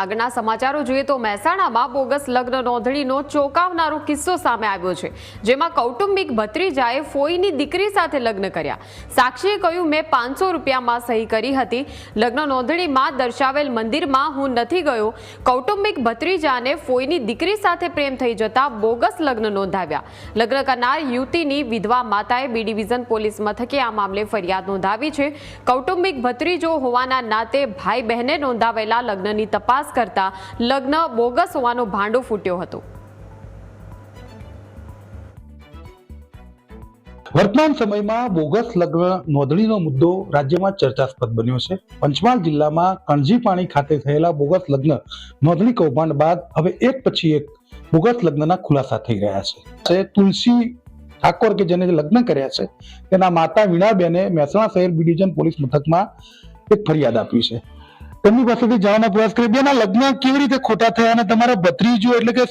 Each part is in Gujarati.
આગળના સમાચારો જોઈએ તો મહેસાણામાં બોગસ લગ્ન નોંધણીનો ચોંકાવનારો કિસ્સો સામે આવ્યો છે, જેમાં કૌટુંબિક ભત્રીજાએ ફોઈની દીકરી સાથે લગ્ન કર્યા. સાક્ષીએ કહ્યું, મેં પાંચસો રૂપિયામાં સહી કરી હતી. લગ્ન નોંધણીમાં દર્શાવેલ મંદિરમાં હું નથી ગયો. કૌટુંબિક ભત્રીજાને ફોઈની દીકરી સાથે પ્રેમ થઈ જતા બોગસ લગ્ન નોંધાવ્યા. લગ્ન કરનાર યુવતીની વિધવા માતાએ બી ડિવિઝન પોલીસ મથકે આ મામલે ફરિયાદ નોંધાવી છે. કૌટુંબિક ભત્રીજો હોવાના નાતે ભાઈ બહેને નોંધાવેલા લગ્નની તપાસ કરતા લગ્ન બોગસ હોવાનો ભાંડો ફૂટ્યો હતો. વર્તમાન સમયમાં બોગસ લગ્ન નોંધણીનો મુદ્દો રાજ્યમાં ચર્ચાસ્પદ બન્યો છે. પંચમહાલ જિલ્લામાં કણજીપાણી ખાતે થયેલા બોગસ લગ્ન નોંધણી કૌભાંડ બાદ હવે એક પછી એક બોગસ લગ્નના ખુલાસા થઈ રહ્યા છે. તુલસી ઠાકોર કે જેને લગ્ન કર્યા છે, તેના માતા વીણાબેને મહેસાણા શહેર બી ડિવિઝન પોલીસ મથકમાં એક ફરિયાદ આપી છે. તેમની પાસેથી જાણવાનો પ્રયાસ કરી બેના લગ્ન કેવી રીતે ખોટા થયા અને તમારા ભત્રીજો એટલે કે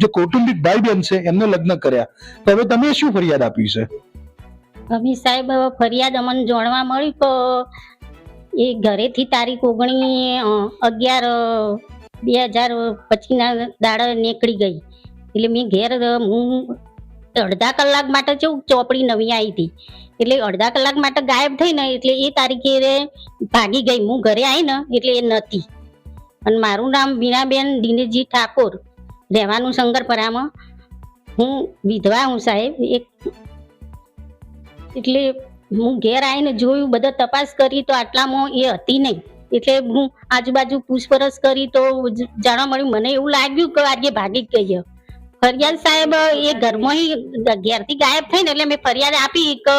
જે કૌટુંબિક ભાઈ બહેન છે, એમને લગ્ન કર્યા. તો હવે તમે શું ફરિયાદ આપી છે? અમે સાહેબ ફરિયાદ અમને જાણવા મળી કે એ ઘરેથી તારીખ ઓગણી અગિયાર, બે હજાર પછીના દાડા નીકળી ગઈ. એટલે મેં ઘેર, હું અડધા કલાક માટે કેવું ચોપડી નવી આવી હતી. એટલે અડધા કલાક માટે ગાયબ થઈ ને એટલે એ તારીખે ભાગી ગઈ. હું ઘરે આવી ને એટલે એ નથી અને મારું નામ બીનાબેન દિનેશજી ઠાકોર. રહેવાનું શંકરપરામાં. હું વિધવા હું સાહેબ. એક એટલે હું ઘેર આવીને જોયું, બધા તપાસ કરી તો આટલામાં એ હતી નહીં. એટલે હું આજુબાજુ પૂછપરછ કરી તો જાણવા મળ્યું. મને એવું લાગ્યું કે આજે ભાગી ગઈ. ફરિયાદ સાહેબ, એ ઘરમાં ઘેરથી ગાયબ થઈ ને એટલે મેં ફરિયાદ આપી કે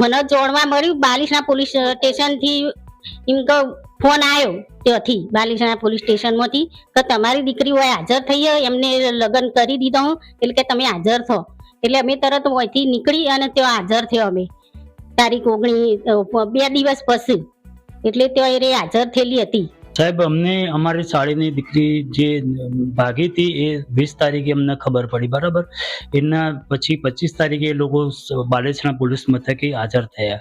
મને જોડવા મળ્યું. બાલિશના પોલીસ સ્ટેશનથી એમ કે ફોન આવ્યો ત્યાંથી બાલિશના પોલીસ સ્ટેશનમાંથી કે તમારી દીકરી હોય હાજર થઈ એમને લગ્ન કરી દીધો હું, એટલે કે તમે હાજર થો. એટલે અમે તરત અહીંથી નીકળી અને ત્યાં હાજર થયો અમે. તારીખ ઓગણી બે દિવસ પછી. એટલે ત્યાં એ હાજર થયેલી હતી. સાહેબ, અમને અમારી સાડીની દીકરી જે ભાગી હતી એ વીસ તારીખે અમને ખબર પડી, બરાબર? એના પછી પચીસ તારીખે એ લોકો બાલેસણા પોલીસ મથકે હાજર થયા.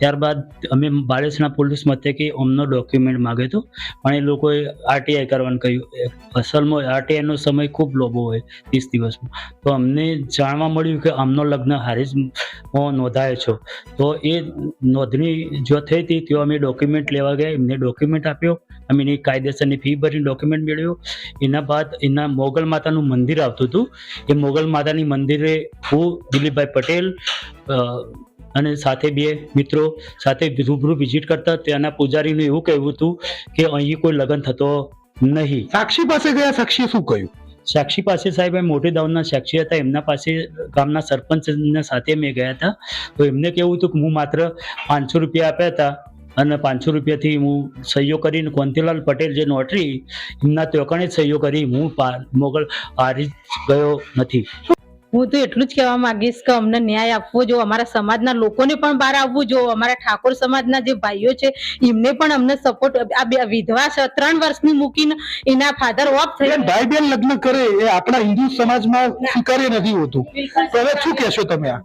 ત્યારબાદ અમે બાલેસણા પોલીસ મથકે અમનો ડોક્યુમેન્ટ માંગ્યો હતો, પણ એ લોકોએ આરટીઆઈ કરવાનું કહ્યું. અસલમાં આરટીઆઈનો સમય ખૂબ લોબો હોય ત્રીસ દિવસમાં તો અમને જાણવા મળ્યું કે આમનો લગ્ન હારીજમાં નોંધાયો છો. તો એ નોંધણી જો થઈ હતી તો અમે ડોક્યુમેન્ટ લેવા ગયા, એમને ડોક્યુમેન્ટ આપ્યો અમે એની કાયદેસરની ફી ભરીને ડોક્યુમેન્ટ મેળવ્યો. એના બાદ એના મોગલ માતાનું મંદિર આવતું હતું. એ મોગલ માતાની મંદિરે હું દિલીપભાઈ પટેલ અને સાથે બે મિત્રો સાથે રૂબરૂ વિઝિટ કરતા. ત્યાંના પૂજારીનું એવું કહેવું હતું કે અહીં કોઈ લગ્ન થતો નહીં. સાક્ષી પાસે ગયા સાક્ષીએ શું કહ્યું? સાક્ષી પાસે સાહેબ એ મોટી દાઉદના સાક્ષી હતા. એમના પાસે ગામના સરપંચના સાથે મેં ગયા હતા. તો એમને કેવું હતું કે હું માત્ર પાંચસો રૂપિયા આપ્યા હતા. અને પાંચસો રૂપિયાથી હું સહીઓ કરીને કોંતીલાલ પટેલ જે નોટરી એમના ત્યોકણે સહીઓ કરી હું મોગલ હારી ગયો નથી. હું તો એટલું જ કહેવા માંગીશ કે અમને ન્યાય આપવો જો અમારા સમાજના લોકોને પણ બહાર આવવું જો અમારા ઠાકોર સમાજના જે ભાઈઓ છે એમને પણ અમને સપોર્ટ આ બે વિધવા છે ત્રણ વર્ષની મૂકીને એના ફાધર ઓફ થઈ ભાઈ બેન લગ્ન કરે એ આપણા હિન્દુ સમાજમાં સ્વીકાર્ય નથી હોતું. હવે શું કહેશો તમે આ?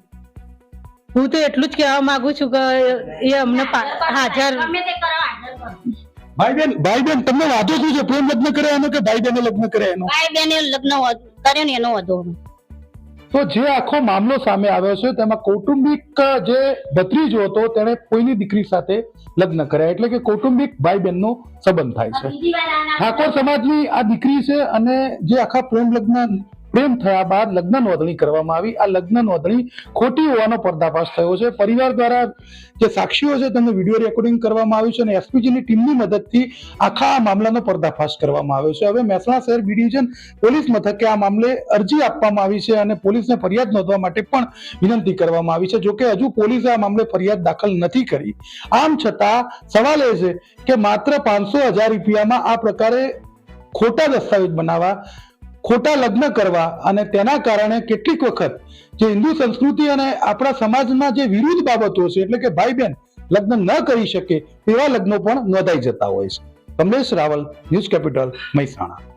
હું તો એટલું જ કહેવા માંગુ છું કે એ અમને હાજર ગમે તે કરો હાજર કરો. ભાઈ બેન ભાઈ બેન તમને વાંધો શું છે? પ્રેમ લગ્ન કરે એનો કે ભાઈ બેને લગ્ન કરે એનો? ભાઈ બેને લગ્ન કર્યો ને એનો વાંધો તો જે આખો મામલો સામે આવ્યો છે તેમાં કૌટુંબિક જે ભત્રીજો હતો તેણે કોઈની દીકરી સાથે લગ્ન કર્યા. એટલે કે કૌટુંબિક ભાઈ બહેનનો સંબંધ થાય છે. ઠાકોર સમાજની આ દીકરી છે અને જે આખા પ્રેમ લગ્ન પ્રેમ થયા બાદ લગ્ન નોંધણી કરવામાં આવી. આ લગ્ન નોંધણી ખોટી હોવાનો પર્દાફાશ થયો છે. પરિવાર દ્વારા જે સાક્ષીઓ છે તેનું વીડિયો રેકોર્ડિંગ કરવામાં આવ્યું છે અને એસપીજીની ટીમની મદદથી આખા આ મામલાનો પર્દાફાશ કરવામાં આવ્યો છે. હવે મહેસાણા શહેર બી ડિવિઝન પોલીસ મથકે આ મામલે અરજી આપવામાં આવી છે અને પોલીસને ફરિયાદ નોંધવા માટે પણ વિનંતી કરવામાં આવી છે. જોકે હજુ પોલીસે આ મામલે ફરિયાદ દાખલ નથી કરી. આમ છતાં સવાલ એ છે કે માત્ર પાંચસો હજાર રૂપિયામાં આ પ્રકારે ખોટા દસ્તાવેજ બનાવવા ખોટા લગ્ન કરવા અને તેના કારણે કેટલીક વખત જે હિન્દુ સંસ્કૃતિ અને આપણા સમાજના જે વિરુદ્ધ બાબતો છે, એટલે કે ભાઈ બહેન લગ્ન ન કરી શકે તેવા લગ્નો પણ નોંધાઈ જતા હોય છે. Kamlesh Raval news capital Mehsana.